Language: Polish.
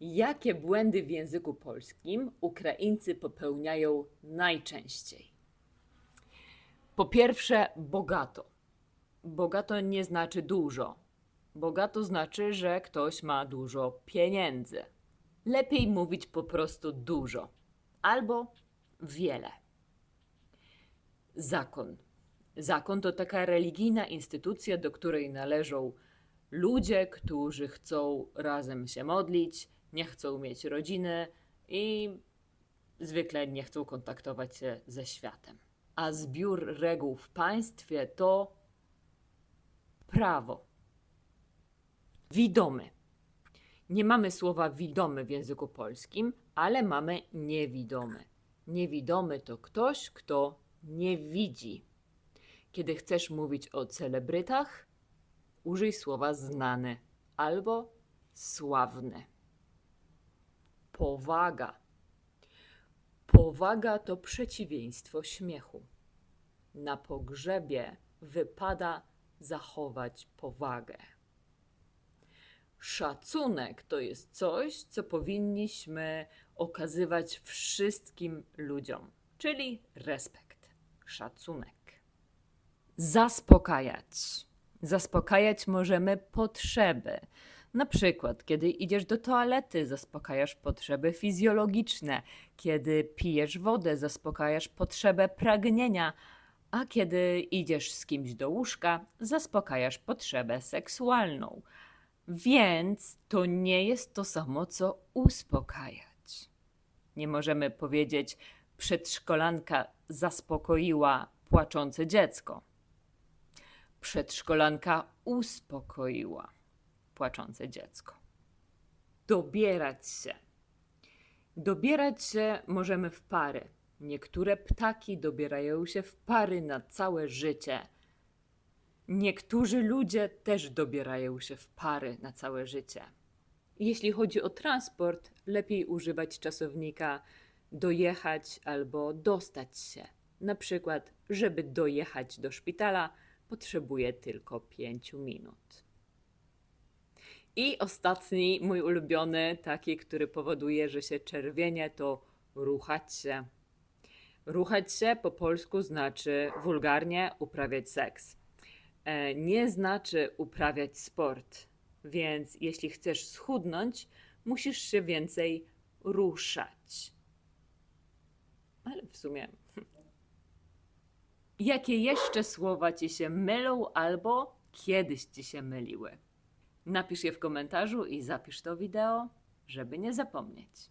Jakie błędy w języku polskim Ukraińcy popełniają najczęściej? Po pierwsze, bogato. Bogato nie znaczy dużo. Bogato znaczy, że ktoś ma dużo pieniędzy. Lepiej mówić po prostu dużo albo wiele. Zakon. Zakon to taka religijna instytucja, do której należą ludzie, którzy chcą razem się modlić, nie chcą mieć rodziny i zwykle nie chcą kontaktować się ze światem. A zbiór reguł w państwie to prawo. Widomy. Nie mamy słowa widomy w języku polskim, ale mamy niewidomy. Niewidomy to ktoś, kto nie widzi. Kiedy chcesz mówić o celebrytach, użyj słowa znany albo sławny. Powaga. Powaga to przeciwieństwo śmiechu. Na pogrzebie wypada zachować powagę. Szacunek to jest coś, co powinniśmy okazywać wszystkim ludziom, czyli respekt, szacunek. Zaspokajać. Zaspokajać możemy potrzeby. Na przykład, kiedy idziesz do toalety, zaspokajasz potrzeby fizjologiczne, kiedy pijesz wodę, zaspokajasz potrzebę pragnienia, a kiedy idziesz z kimś do łóżka, zaspokajasz potrzebę seksualną. Więc to nie jest to samo, co uspokajać. Nie możemy powiedzieć, przedszkolanka zaspokoiła płaczące dziecko. Przedszkolanka uspokoiła płaczące dziecko. Dobierać się. Dobierać się możemy w pary. Niektóre ptaki dobierają się w pary na całe życie. Niektórzy ludzie też dobierają się w pary na całe życie. Jeśli chodzi o transport, lepiej używać czasownika dojechać albo dostać się. Na przykład, żeby dojechać do szpitala, potrzebuję tylko 5 minut. I ostatni, mój ulubiony, taki, który powoduje, że się czerwienie, to ruchać się. Ruchać się po polsku znaczy wulgarnie uprawiać seks. E, nie znaczy uprawiać sport, więc jeśli chcesz schudnąć, musisz się więcej ruszać. Ale w sumie. Jakie jeszcze słowa ci się mylą albo kiedyś ci się myliły? Napisz je w komentarzu i zapisz to wideo, żeby nie zapomnieć.